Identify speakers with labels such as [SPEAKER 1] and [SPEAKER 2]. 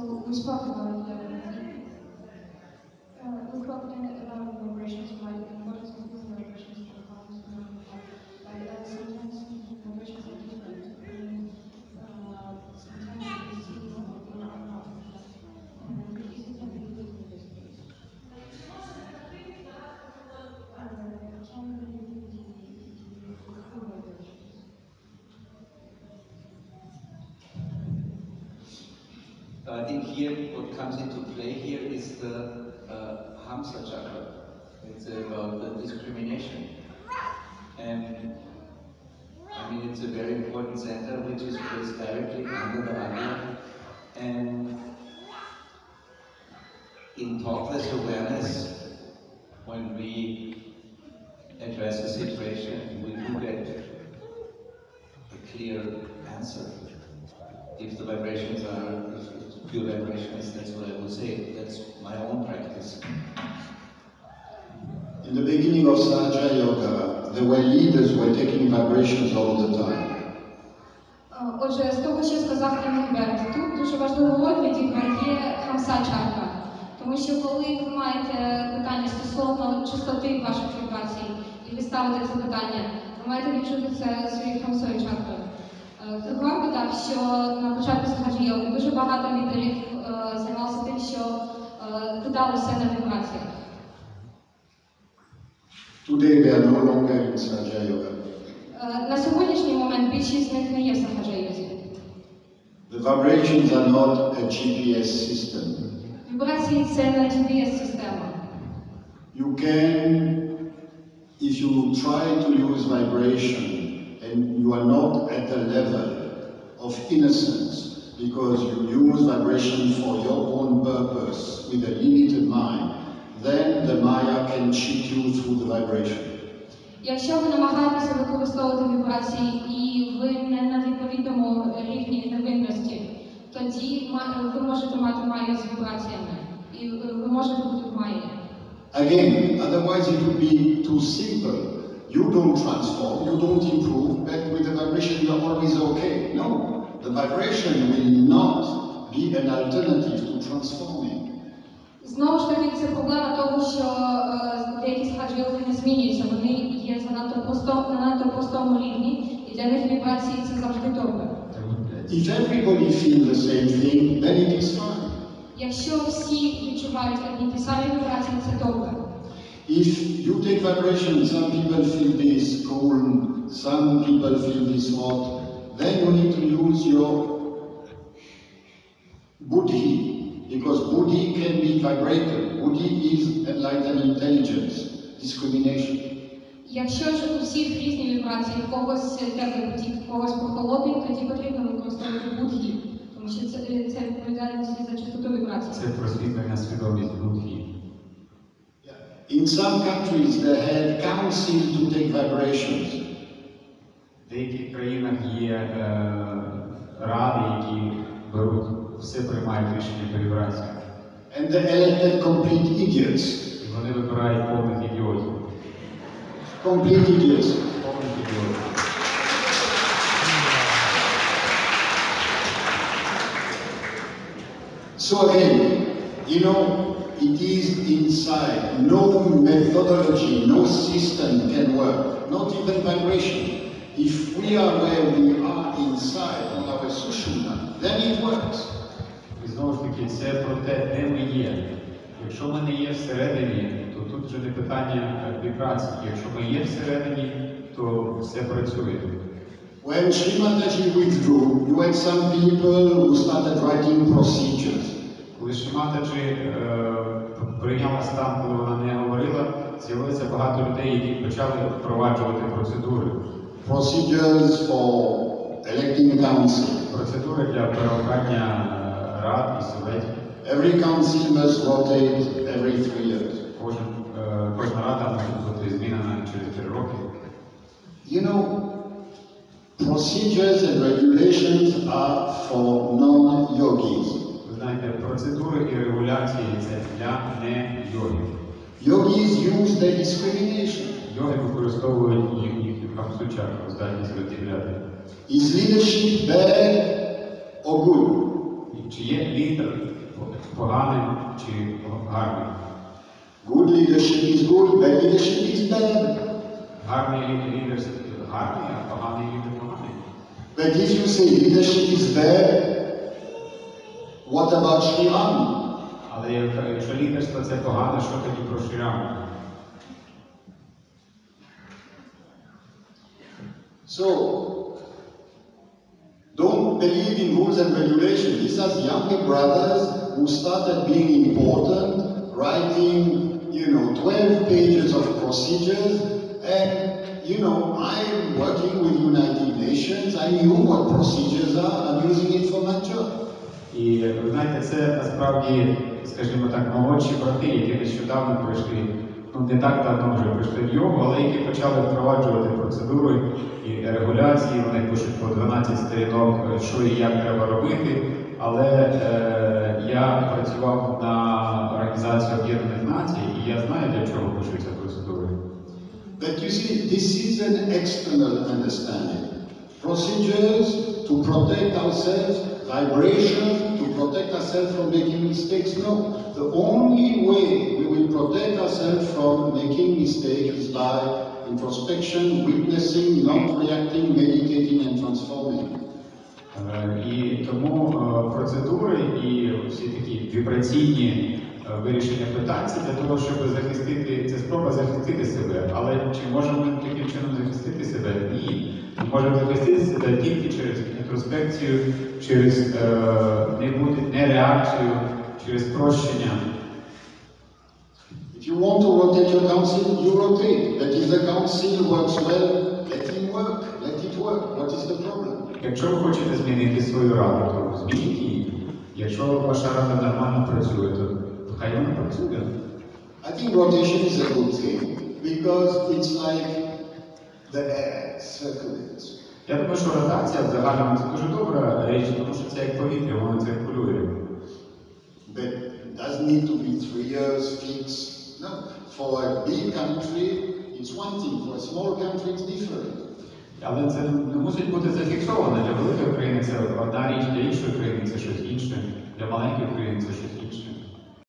[SPEAKER 1] Це Москва,
[SPEAKER 2] коли я Here what comes into play here is the uh, Hamsa chakra. It's about the discrimination. And I mean, it's a very important center which is placed directly under the Agya. And in thoughtless awareness, when we address a situation, we do get a clear answer if the vibrations are pure vibrations, that's what I would say. That's my own practice.
[SPEAKER 3] In the beginning of Sahaja Yoga, there were leaders who were taking vibrations all the time.
[SPEAKER 1] Е, Отже, з того, що сказав Енгельберт, тут дуже важливу роль відіграє хамса чакра. Тому що коли ви маєте питання стосовно чистоти ваших вібрацій, і ви ставите це питання, ви маєте відчути це своєю хамсою чакрою. Е, Григор додав, що на початку сагаджі дуже багато лідерів е, займалися тим, що е, питалися на вібраціях.
[SPEAKER 3] Today they are no longer in Sahaja Yoga.
[SPEAKER 1] Е, На сьогоднішній момент більшість з них не є в сагаджа-йозі.
[SPEAKER 3] The vibrations are not a GPS system.
[SPEAKER 1] Вібрації це не GPS-система.
[SPEAKER 3] You can, if you try to use vibration and you are not at the level of innocence because you use vibration for your own purpose with a limited mind, then the Maya can cheat you through the vibration.
[SPEAKER 1] Якщо ви намагаєтеся використовувати вібрації і ви не на відповідному рівні невинності, тоді ма- ви можете мати маю з вібраціями, і е, ви можете бути в маї.
[SPEAKER 3] Again, otherwise it would be too simple. You don't transform, you don't improve, but with the vibration you're always okay. No, the vibration will not be an alternative to transforming.
[SPEAKER 1] Знову ж таки, це проблема того, що е, деякі схаджі не змінюються, вони є занадто просто, на надто простому рівні, і для них вібрації це завжди добре.
[SPEAKER 3] If everybody feels the same thing, then it is fine.
[SPEAKER 1] Якщо всі відчувають одні ті самі вібрації, це добре.
[SPEAKER 3] If you take vibration, some people feel this cold, some people feel this hot, then you need to use your buddhi, because buddhi can be vibrated. Buddhi is enlightened intelligence, discrimination.
[SPEAKER 1] Якщо ж у всіх різні вібрації, в когось теплий потік, в когось прохолодний, тоді потрібно використовувати будгі, тому що це, це відповідальність за частоту вібрацій.
[SPEAKER 4] Це просвітлення свідомість будхі.
[SPEAKER 3] In some countries, they had council to take vibrations.
[SPEAKER 4] В деяких країнах є е, ради, які беруть, все приймають рішення по вібраціях.
[SPEAKER 3] And they elected complete idiots.
[SPEAKER 4] І вони вибирають повних ідіотів.
[SPEAKER 3] Complete idiots.
[SPEAKER 4] Повних ідіотів.
[SPEAKER 3] So again, you know, it is inside. No methodology, no system can work, not even vibration. If we are where we are inside on our sushumna, then it works.
[SPEAKER 4] І знову ж таки, це про те, де ми є. Якщо ми не є всередині, то тут вже не питання е, вібрацій. Якщо ми є всередині, то все працює.
[SPEAKER 3] When Srimataji withdrew, you had some people who started writing procedures.
[SPEAKER 4] Коли Шиматаджі е, прийняла стан, коли вона не говорила, з'явилося багато людей, які почали впроваджувати процедури.
[SPEAKER 3] Procedures for electing council.
[SPEAKER 4] Процедури для переобрання е, рад і советів.
[SPEAKER 3] Every council must rotate every three years.
[SPEAKER 4] Кожен, е, кожна рада може бути змінена через 3 роки.
[SPEAKER 3] You know, procedures and regulations are for non-yogis.
[SPEAKER 4] Процедури і регуляції це для не йогів.
[SPEAKER 3] Yogis use their discrimination.
[SPEAKER 4] Йоги використовують їх- їхню хамсучаку, здатність розділяти.
[SPEAKER 3] Is leadership bad or good?
[SPEAKER 4] чи є лідер поганим чи гарним.
[SPEAKER 3] Good leadership is good, bad leadership is bad.
[SPEAKER 4] Гарний лідер гарний, а поганий лідер поганий.
[SPEAKER 3] But if you say leadership is bad, What about Sri Ram?
[SPEAKER 4] Ale jeżeli też tacy kochane szlachetni proszyram.
[SPEAKER 3] So, don't believe in rules and regulations. These are younger brothers who started being important, writing, you know, 12 pages of procedures. And, you know, I'm working with United Nations. I knew what procedures are. I'm using it for my job.
[SPEAKER 4] І ви знаєте, це насправді, скажімо так, молодші брати, які нещодавно прийшли, ну не так давно вже прийшли в йогу, але які почали впроваджувати процедури і регуляції. Вони пишуть по 12 сторінок, що і як треба робити. Але е, я працював на Організацію Об'єднаних Націй, і я знаю, для чого пишуться процедури.
[SPEAKER 3] But you see, this is an external understanding. Procedures to protect ourselves, vibration to protect ourselves from making mistakes. No, the only way we will protect ourselves from making mistakes is by introspection, witnessing, not reacting, meditating, and transforming.
[SPEAKER 4] Е, І тому е, процедури і всі такі вібраційні е, вирішення питань це для того, щоб захистити, це спроба захистити себе. Але чи можемо ми таким чином захистити себе? Ні. Ми можемо захистити себе тільки через інтроспекцію, через е, не реакцію, через прощення.
[SPEAKER 3] If you want to rotate your council, you rotate. But if the council works well, let him work, let it work. What is the problem?
[SPEAKER 4] Якщо ви хочете змінити свою раду, то змініть її. Якщо ваша рада нормально працює, то хай вона працює.
[SPEAKER 3] I think rotation is a good thing because it's like the air circulates.
[SPEAKER 4] Я думаю, що ротація в загальному це дуже добра річ, тому що це як повітря, воно циркулює.
[SPEAKER 3] But it doesn't need to be three years fixed. No, for a big country, it's one thing. For a small country, it's different.
[SPEAKER 4] Але це не мусить бути зафіксовано. Для великої країни це одна річ, для іншої країни це щось інше, для маленької країни це щось інше.